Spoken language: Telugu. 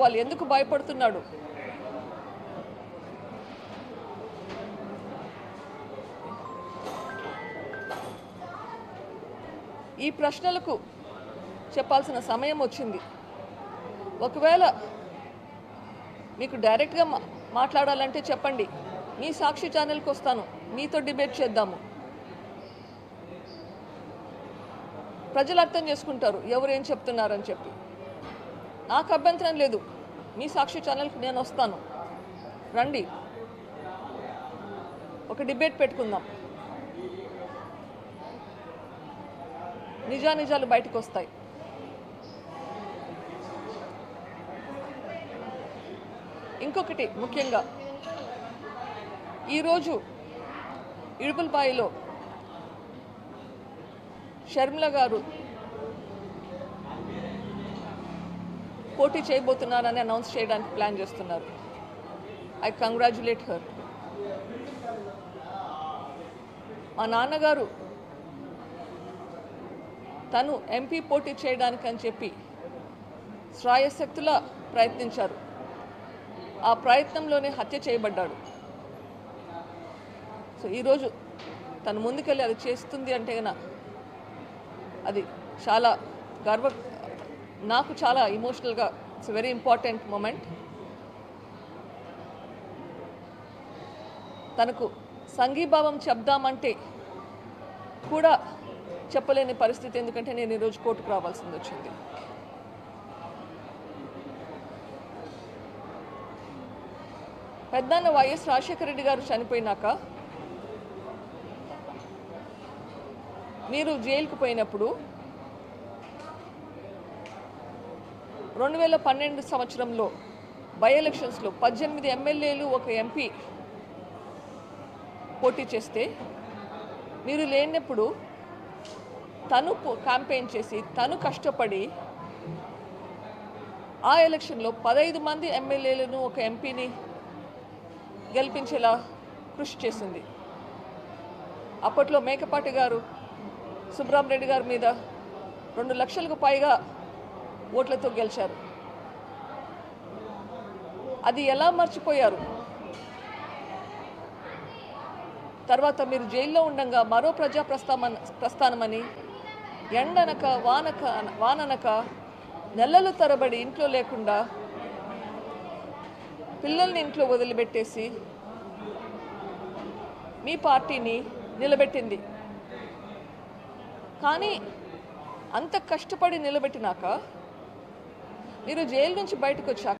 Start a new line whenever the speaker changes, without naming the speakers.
వాళ్ళు ఎందుకు భయపడుతున్నాడు? ఈ ప్రశ్నలకు చెప్పాల్సిన సమయం వచ్చింది. ఒకవేళ మీకు డైరెక్ట్గా మాట్లాడాలంటే చెప్పండి. మీ సాక్షి ఛానల్కి వస్తాను. మీతో డిబేట్ చేద్దాము. ప్రజలు అర్థం చేసుకుంటారు. ఎవరు ఏం చెప్తున్నారని చెప్పి. నాకు అభ్యంతరం లేదు. మీ సాక్షి ఛానల్కి నేను వస్తాను. రండి. ఒక డిబేట్ పెట్టుకుందాం. నిజానిజాలు బయటకు వస్తాయి. ఇంకొకటి ముఖ్యంగా ఈరోజు ఇడుపులపాయిలో షర్మిల గారు పోటీ చేయబోతున్నారని అనౌన్స్ చేయడానికి ప్లాన్ చేస్తున్నారు. ఐ కంగ్రాచులేట్ హర్ మా నాన్నగారు తను ఎంపీ పోటీ చేయడానికి అని చెప్పి శ్రాయశక్తులా ప్రయత్నించారు. ఆ ప్రయత్నంలోనే హత్య చేయబడ్డాడు. సో ఈరోజు తను ముందుకెళ్ళి అది చేస్తుంది అంటే గన అది చాలా గర్వ నాకు చాలా ఇమోషనల్గా ఇట్స్ వెరీ ఇంపార్టెంట్ మూమెంట్ తనకు సంఘీభావం చెప్దామంటే కూడా చెప్పలేని పరిస్థితి ఎందుకంటే నేను ఈరోజు కోర్టుకు రావాల్సింది వచ్చింది. పెద్దన్న వైఎస్ రాజశేఖర రెడ్డి గారు చనిపోయినాక మీరు జైలుకు పోయినప్పుడు రెండు వేల పన్నెండు సంవత్సరంలో బై ఎలక్షన్స్లో పద్దెనిమిది ఎమ్మెల్యేలు ఒక ఎంపీ పోటీ చేస్తే మీరు లేనప్పుడు తను క్యాంపెయిన్ చేసి తను కష్టపడి ఆ ఎలక్షన్లో పదహైదు మంది ఎమ్మెల్యేలను ఒక ఎంపీని గెలిపించేలా కృషి చేసింది. అప్పట్లో మేకపాటి గారు సుబ్రహ్మరెడ్డి గారి మీద రెండు లక్షలకు పైగా ఓట్లతో గెలిచారు. అది ఎలా మర్చిపోయారు? తర్వాత మీరు జైల్లో ఉండగా మరో ప్రజా ప్రస్థాన ప్రస్థానమని ఎండనక వానక వాననక నెలలు తరబడి ఇంట్లో లేకుండా పిల్లల్ని ఇంట్లో వదిలిపెట్టేసి మీ పార్టీని నిలబెట్టింది. కానీ అంత కష్టపడి నిలబెట్టినాక మీరు జైలు నుంచి బయటకు వచ్చాక